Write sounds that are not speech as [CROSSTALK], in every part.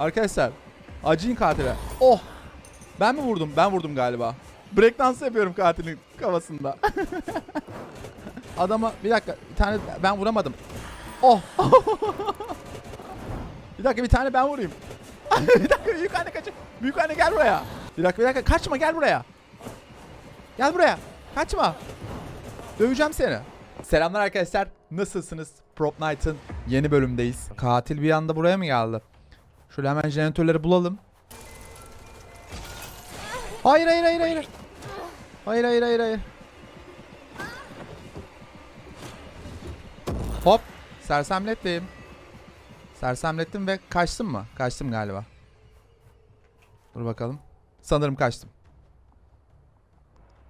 Arkadaşlar acıyın katile. Oh. Ben mi vurdum? Ben vurdum galiba. Breakdance yapıyorum katilin kafasında. [LAUGHS] Adama bir dakika bir tane ben vuramadım. Oh. [LAUGHS] bir dakika bir tane ben vurayım. [LAUGHS] bir dakika büyük anne kaç. Büyük anne gel buraya. Bir dakika bir dakika kaçma gel buraya. Gel buraya. Kaçma. Döveceğim seni. Selamlar arkadaşlar. Nasılsınız? Prop Night'ın yeni bölümdeyiz. Katil bir anda buraya mı geldi? Şöyle hemen jeneratörleri bulalım. Hayır hayır hayır hayır. Hayır hayır hayır hayır. Hop. Sersemlettim. Sersemlettim ve kaçtım mı? Kaçtım galiba. Dur bakalım. Sanırım kaçtım.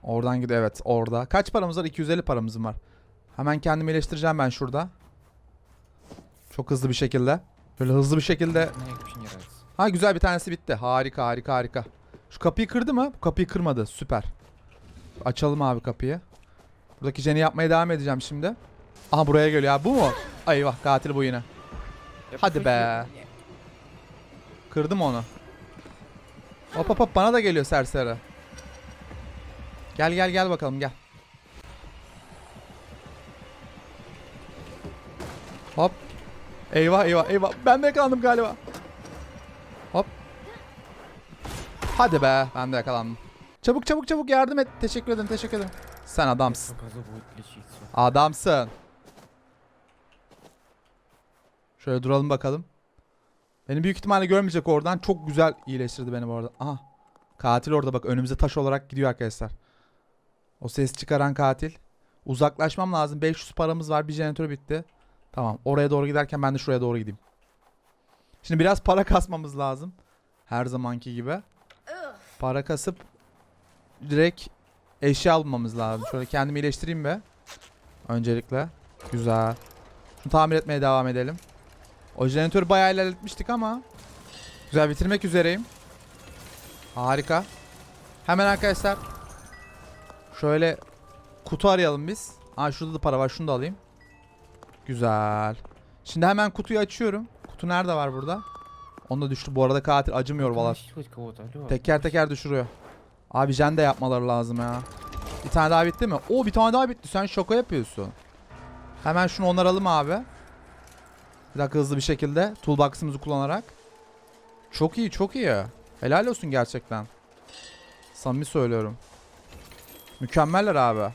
Oradan gidiyor evet orada. Kaç paramız var? 250 paramızım var. Hemen kendimi iyileştireceğim ben şurada. Çok hızlı bir şekilde. Böyle hızlı bir şekilde. Ha güzel bir tanesi bitti. Harika harika harika. Şu kapıyı kırdı mı? Bu kapıyı kırmadı. Süper. Açalım abi kapıyı. Buradaki jeni yapmaya devam edeceğim şimdi. Aha buraya geliyor ya. Bu mu? Ay eyvah katil bu yine. Hadi be. Kırdım onu. Hop hop hop bana da geliyor serseri. Gel gel gel bakalım gel. Hop. Eyvah eyvah eyvah. Ben de yakalandım galiba. Hop. Hadi be. Ben de yakalandım. Çabuk çabuk çabuk yardım et. Teşekkür ederim teşekkür ederim. Sen adamsın. Adamsın. Şöyle duralım bakalım. Beni büyük ihtimalle görmeyecek oradan. Çok güzel iyileştirdi beni bu arada. Aha. Katil orada bak önümüze taş olarak gidiyor arkadaşlar. O ses çıkaran katil. Uzaklaşmam lazım. 500 paramız var. Bir jeneratör bitti. Tamam. Oraya doğru giderken ben de şuraya doğru gideyim. Şimdi biraz para kasmamız lazım. Her zamanki gibi. Para kasıp direkt eşya almamız lazım. Şöyle kendimi iyileştireyim be. Öncelikle. Güzel. Şunu tamir etmeye devam edelim. O jeneratörü bayağı ilerletmiştik ama. Güzel bitirmek üzereyim. Harika. Hemen arkadaşlar. Şöyle kutu arayalım biz. Aa şurada da para var. Şunu da alayım. Güzel. Şimdi hemen kutuyu açıyorum. Kutu nerede var burada? Onda düştü. Bu arada katil acımıyor valla. Teker teker düşürüyor. Abi jen de yapmaları lazım ya. Bir tane daha bitti mi? O bir tane daha bitti. Sen şoka yapıyorsun. Hemen şunu onaralım abi. Bir dakika hızlı bir şekilde toolbox'ımızı kullanarak. Çok iyi çok iyi. Helal olsun gerçekten. Samimi söylüyorum. Mükemmeller abi.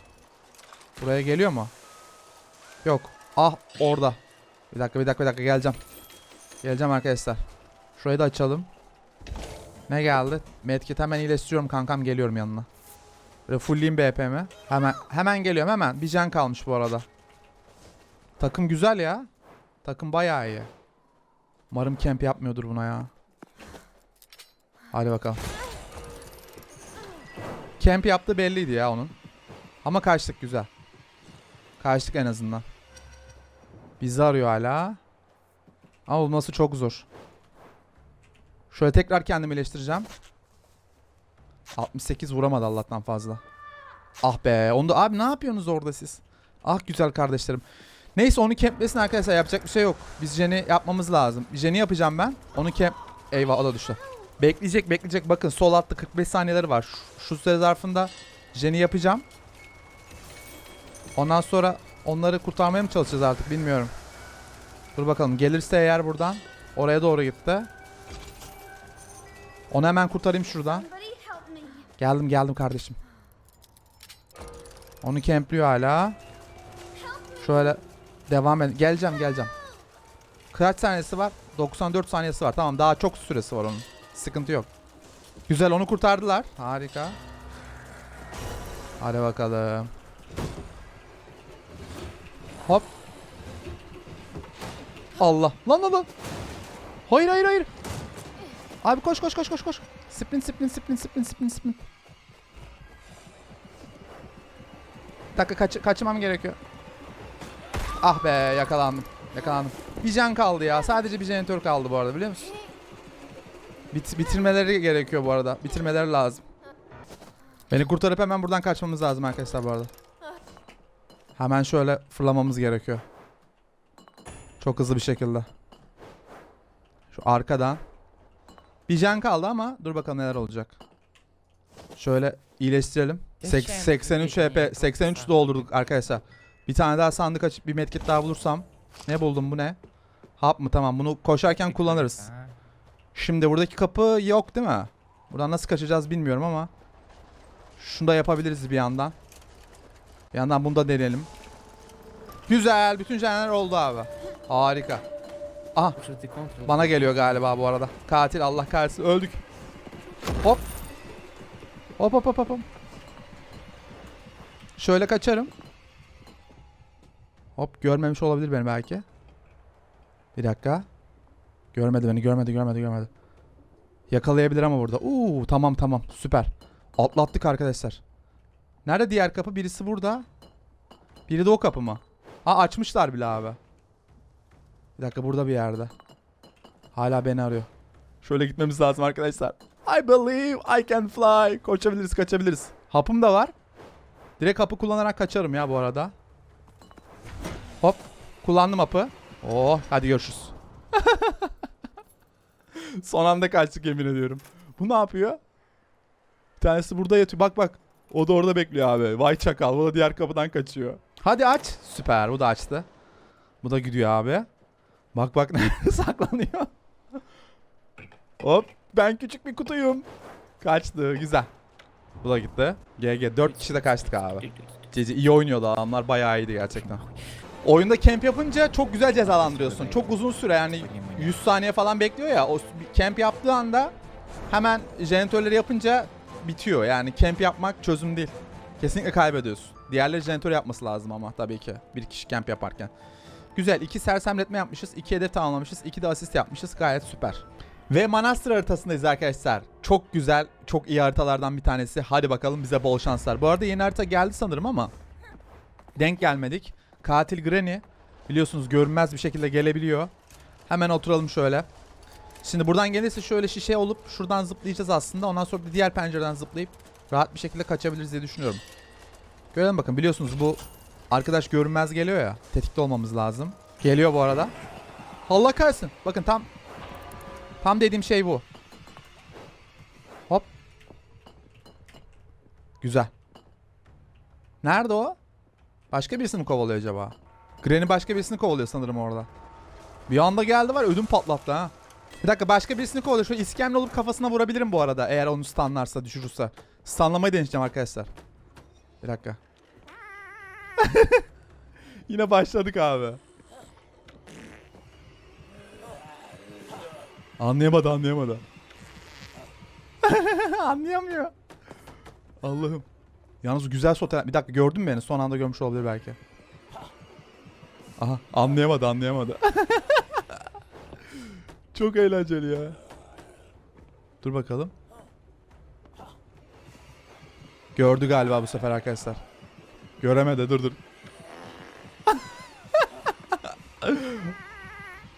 Buraya geliyor mu? Yok. Ah orada. Bir dakika bir dakika bir dakika geleceğim. Geleceğim arkadaşlar. Şurayı da açalım. Ne geldi? Medkit hemen iyileştiriyorum kankam geliyorum yanına. Böyle fullleyeyim BP'mi. Hemen hemen geliyorum hemen. Bir can kalmış bu arada. Takım güzel ya. Takım bayağı iyi. Umarım camp yapmıyordur buna ya. Hadi bakalım. Camp yaptığı belliydi ya onun. Ama kaçtık güzel. Kaçtık en azından. Bizi arıyor hala. Ama bulması çok zor. Şöyle tekrar kendimi iyileştireceğim. 68 vuramadı Allah'tan fazla. Ah be. Onu da abi ne yapıyorsunuz orada siz? Ah güzel kardeşlerim. Neyse onu kemplesin arkadaşlar yapacak bir şey yok. Biz jeni yapmamız lazım. Jeni yapacağım ben. Onu kemp... Eyvah o da düştü. Bekleyecek bekleyecek. Bakın sol altta 45 saniyeleri var. Şu, şu süre zarfında jeni yapacağım. Ondan sonra onları kurtarmaya mı çalışacağız artık bilmiyorum. Dur bakalım gelirse eğer buradan. Oraya doğru gitti. Onu hemen kurtarayım şuradan. Geldim geldim kardeşim. Onu kempliyor hala. Şöyle devam et. Geleceğim geleceğim. Kaç saniyesi var? 94 saniyesi var. Tamam daha çok süresi var onun. Sıkıntı yok. Güzel onu kurtardılar. Harika. Hadi bakalım. Hop. Allah. Lan lan lan. Hayır hayır hayır. Abi koş koş koş koş koş. Sprint sprint sprint sprint sprint sprint. Bir dakika kaç kaçmam gerekiyor. Ah be yakalandım. Yakalandım. Bir can kaldı ya. Sadece bir jeneratör kaldı bu arada biliyor musun? Bit bitirmeleri gerekiyor bu arada. Bitirmeleri lazım. Beni kurtarıp hemen buradan kaçmamız lazım arkadaşlar bu arada. Hemen şöyle fırlamamız gerekiyor. Çok hızlı bir şekilde. Şu arkadan. Bir can kaldı ama dur bakalım neler olacak. Şöyle iyileştirelim. Sek- Geçen 83 bir HP, 83 doldurduk arkadaşlar. Bir tane daha sandık açıp bir medkit daha bulursam. Ne buldum bu ne? Hap mı tamam bunu koşarken kullanırız. Şimdi buradaki kapı yok değil mi? Buradan nasıl kaçacağız bilmiyorum ama. Şunu da yapabiliriz bir yandan. Bir yandan bunu da deneyelim. Güzel. Bütün jeneler oldu abi. Harika. Aha. Bana geliyor galiba bu arada. Katil Allah kahretsin. Öldük. Hop. Hop hop hop hop. Şöyle kaçarım. Hop görmemiş olabilir beni belki. Bir dakika. Görmedi beni görmedi görmedi görmedi. Yakalayabilir ama burada. Uuu tamam tamam süper. Atlattık arkadaşlar. Nerede diğer kapı? Birisi burada. Biri de o kapı mı? Ha açmışlar bile abi. Bir dakika burada bir yerde. Hala beni arıyor. Şöyle gitmemiz lazım arkadaşlar. I believe I can fly. Koşabiliriz kaçabiliriz. Hapım da var. Direkt hapı kullanarak kaçarım ya bu arada. Hop. Kullandım hapı. Oh hadi görüşürüz. [LAUGHS] Son anda kaçtık yemin ediyorum. Bu ne yapıyor? Bir tanesi burada yatıyor. Bak bak. O da orada bekliyor abi. Vay çakal. Bu da diğer kapıdan kaçıyor. Hadi aç. Süper. Bu da açtı. Bu da gidiyor abi. Bak bak [LAUGHS] nerede saklanıyor. Hop. Ben küçük bir kutuyum. Kaçtı. Güzel. Bu da gitti. GG. 4 kişi de kaçtık abi. Cici iyi oynuyordu adamlar. Bayağı iyiydi gerçekten. Oyunda camp yapınca çok güzel cezalandırıyorsun. Çok uzun süre yani 100 saniye falan bekliyor ya. O camp yaptığı anda hemen jeneratörleri yapınca bitiyor. Yani camp yapmak çözüm değil. Kesinlikle kaybediyorsun. Diğerleri jeneratör yapması lazım ama tabii ki. Bir kişi camp yaparken. Güzel. iki sersemletme yapmışız. iki hedef tamamlamışız. iki de asist yapmışız. Gayet süper. Ve Manastır haritasındayız arkadaşlar. Çok güzel, çok iyi haritalardan bir tanesi. Hadi bakalım bize bol şanslar. Bu arada yeni harita geldi sanırım ama denk gelmedik. Katil Granny biliyorsunuz görünmez bir şekilde gelebiliyor. Hemen oturalım şöyle. Şimdi buradan gelirse şöyle şişe olup şuradan zıplayacağız aslında. Ondan sonra bir diğer pencereden zıplayıp rahat bir şekilde kaçabiliriz diye düşünüyorum. Görelim bakın biliyorsunuz bu arkadaş görünmez geliyor ya. Tetikte olmamız lazım. Geliyor bu arada. Allah kahretsin. Bakın tam tam dediğim şey bu. Hop. Güzel. Nerede o? Başka birisini mi kovalıyor acaba? Granny başka birisini kovalıyor sanırım orada. Bir anda geldi var ödüm patlattı ha. Bir dakika başka birisini kovalıyor. Şöyle iskemle olup kafasına vurabilirim bu arada. Eğer onu stunlarsa düşürürse. Stunlamayı deneyeceğim arkadaşlar. Bir dakika. [LAUGHS] Yine başladık abi. Anlayamadı anlayamadı. [LAUGHS] Anlayamıyor. Allah'ım. Yalnız güzel sote... Bir dakika gördün mü beni? Son anda görmüş olabilir belki. Aha anlayamadı anlayamadı. [LAUGHS] Çok eğlenceli ya. Dur bakalım. Gördü galiba bu sefer arkadaşlar. Göremedi dur dur. [LAUGHS]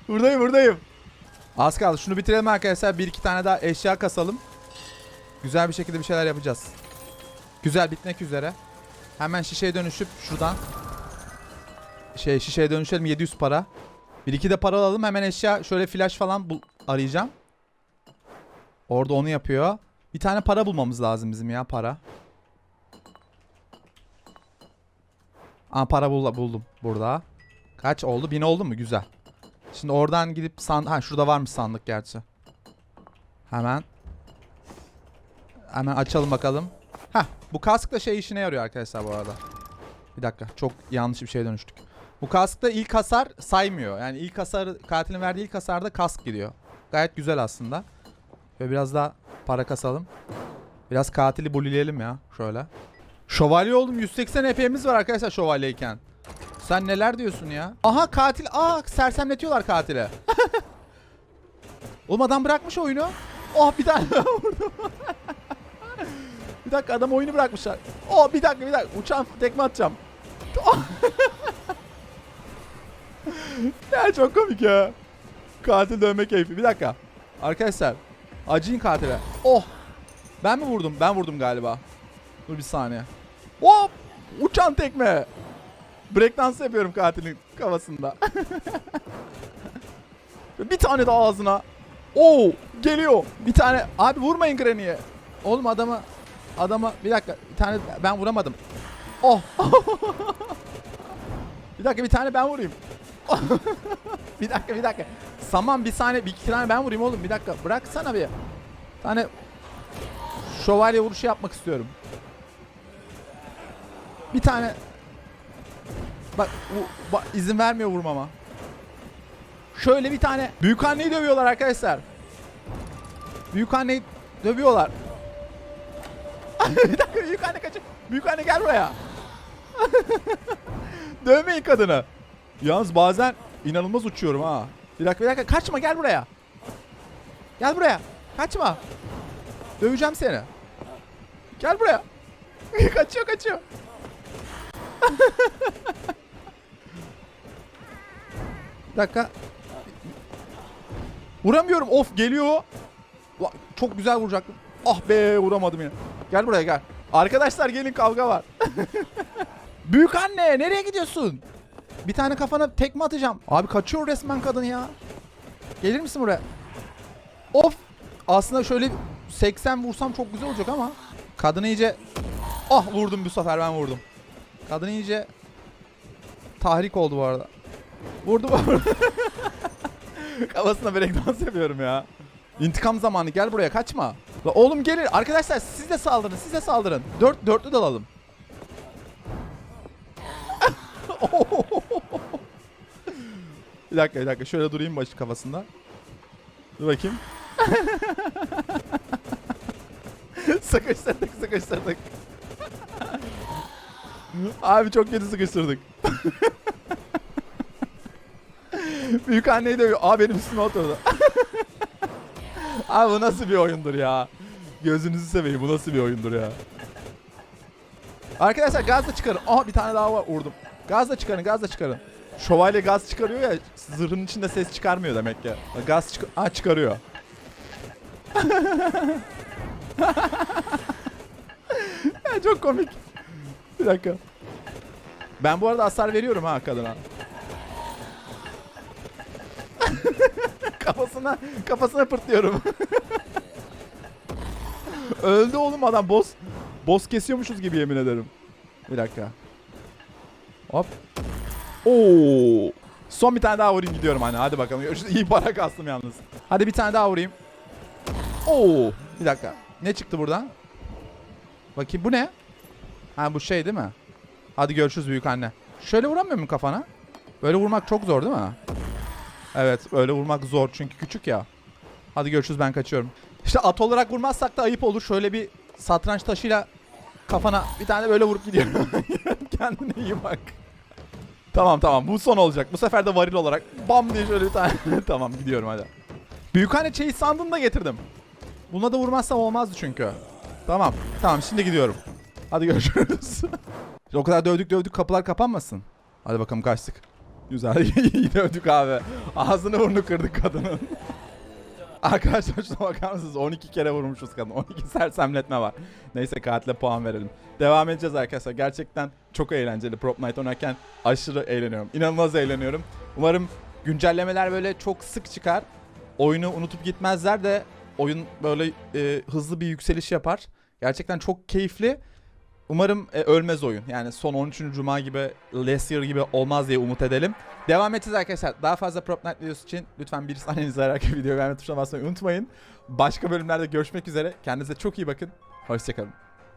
buradayım buradayım. Az kaldı şunu bitirelim arkadaşlar. Bir iki tane daha eşya kasalım. Güzel bir şekilde bir şeyler yapacağız. Güzel bitmek üzere. Hemen şişeye dönüşüp şuradan şey şişeye dönüşelim 700 para. Bir iki de para alalım hemen eşya şöyle flash falan bul arayacağım. Orada onu yapıyor. Bir tane para bulmamız lazım bizim ya para. Aa para bul buldum burada. Kaç oldu? 1000 oldu mu? Güzel. Şimdi oradan gidip sandık... Ha şurada varmış sandık gerçi. Hemen. Hemen açalım bakalım. Heh bu kask da şey işine yarıyor arkadaşlar bu arada. Bir dakika çok yanlış bir şeye dönüştük. Bu kaskta ilk hasar saymıyor. Yani ilk hasar katilin verdiği ilk hasarda kask gidiyor. Gayet güzel aslında. Ve biraz daha para kasalım. Biraz katili bulileyelim ya şöyle. Şövalye oldum 180 HP'miz var arkadaşlar şövalyeyken. Sen neler diyorsun ya? Aha katil. Aa sersemletiyorlar katile. [LAUGHS] Oğlum adam bırakmış oyunu. Oh bir tane vurdum. [LAUGHS] bir dakika adam oyunu bırakmışlar. Oh bir dakika bir dakika uçağım tekme atacağım. [LAUGHS] Oh. [LAUGHS] ya çok komik ya. Katil dövme keyfi. Bir dakika. Arkadaşlar. Acıyın katile. Oh. Ben mi vurdum? Ben vurdum galiba. Dur bir saniye. Hop. Uçan tekme. Breakdance yapıyorum katilin kafasında. [LAUGHS] bir tane daha ağzına. Oo geliyor. Bir tane abi vurmayın Granny'e. Oğlum adama adama bir dakika bir tane ben vuramadım. Oh. [LAUGHS] bir dakika bir tane ben vurayım. [LAUGHS] bir dakika bir dakika. Saman bir saniye bir iki tane ben vurayım oğlum bir dakika. Bıraksana bir. Tane şövalye vuruşu yapmak istiyorum. Bir tane Bak, bu, bak izin vermiyor vurmama. Şöyle bir tane büyük anneyi dövüyorlar arkadaşlar. Büyük anneyi dövüyorlar. [LAUGHS] bir dakika büyük anne kaçın. Büyük anne gel buraya. [LAUGHS] Dövmeyin kadını. Yalnız bazen inanılmaz uçuyorum ha. Bir dakika bir dakika kaçma gel buraya. Gel buraya. Kaçma. Döveceğim seni. Gel buraya. [LAUGHS] kaçıyor kaçıyor. [LAUGHS] Bir dakika. Vuramıyorum. Of geliyor. La, çok güzel vuracaktım. Ah be vuramadım yine. Gel buraya gel. Arkadaşlar gelin kavga var. [LAUGHS] Büyük anne nereye gidiyorsun? Bir tane kafana tekme atacağım. Abi kaçıyor resmen kadın ya. Gelir misin buraya? Of. Aslında şöyle 80 vursam çok güzel olacak ama. Kadını iyice... Ah vurdum bu sefer ben vurdum. Kadın iyice tahrik oldu bu arada. Vurdum. [LAUGHS] Kafasına breakdance yapıyorum ya. İntikam zamanı gel buraya kaçma. La oğlum gelin arkadaşlar siz de saldırın siz de saldırın. Dört, dörtlü dalalım. Bir dakika bir dakika şöyle durayım başı kafasında. Dur bakayım. [LAUGHS] sıkıştırdık sıkıştırdık. Abi çok kötü sıkıştırdık. [LAUGHS] Büyük anneyi dövüyor. Aa benim üstüme oturdu. [LAUGHS] Abi bu nasıl bir oyundur ya? Gözünüzü seveyim bu nasıl bir oyundur ya? Arkadaşlar gazla çıkarın. Aha bir tane daha var vurdum. Gazla çıkarın gazla çıkarın. Şövalye gaz çıkarıyor ya zırhın içinde ses çıkarmıyor demek ki. Gaz çık Aa, çıkarıyor. [LAUGHS] Çok komik. Bir dakika. Ben bu arada hasar veriyorum ha kadına. [LAUGHS] kafasına kafasına pırtlıyorum. [LAUGHS] Öldü oğlum adam boss. Boss kesiyormuşuz gibi yemin ederim. Bir dakika. Hop. Oo. Son bir tane daha vurayım gidiyorum hani. Hadi bakalım. İyi para kastım yalnız. Hadi bir tane daha vurayım. Oo. Bir dakika. Ne çıktı buradan? Bakayım bu ne? Ha bu şey değil mi? Hadi görüşürüz büyük anne. Şöyle vuramıyor mu kafana? Böyle vurmak çok zor değil mi? Evet öyle vurmak zor çünkü küçük ya. Hadi görüşürüz ben kaçıyorum. İşte at olarak vurmazsak da ayıp olur. Şöyle bir satranç taşıyla kafana bir tane böyle vurup gidiyorum. [LAUGHS] Kendine iyi bak. Tamam tamam bu son olacak. Bu sefer de varil olarak bam diye şöyle bir tane. [LAUGHS] tamam gidiyorum hadi. Büyükhane çeyiz sandığını da getirdim. Buna da vurmazsam olmazdı çünkü. Tamam tamam şimdi gidiyorum. Hadi görüşürüz. [LAUGHS] o kadar dövdük dövdük kapılar kapanmasın. Hadi bakalım kaçtık. Güzel [LAUGHS] iyi dövdük abi. Ağzını burnunu kırdık kadının. [LAUGHS] Arkadaşlar şuna bakar mısınız? 12 kere vurmuşuz kadın. 12 sersemletme var. Neyse katile puan verelim. Devam edeceğiz arkadaşlar. Gerçekten çok eğlenceli. Prop Night oynarken aşırı eğleniyorum. İnanılmaz eğleniyorum. Umarım güncellemeler böyle çok sık çıkar. Oyunu unutup gitmezler de oyun böyle e, hızlı bir yükseliş yapar. Gerçekten çok keyifli. Umarım e, ölmez oyun. Yani son 13. Cuma gibi, year gibi olmaz diye umut edelim. Devam edeceğiz arkadaşlar. Daha fazla Prop Night videosu için lütfen bir saniye izleyerek [LAUGHS] videoyu beğenme tuşuna basmayı unutmayın. Başka bölümlerde görüşmek üzere. Kendinize çok iyi bakın. Hoşçakalın.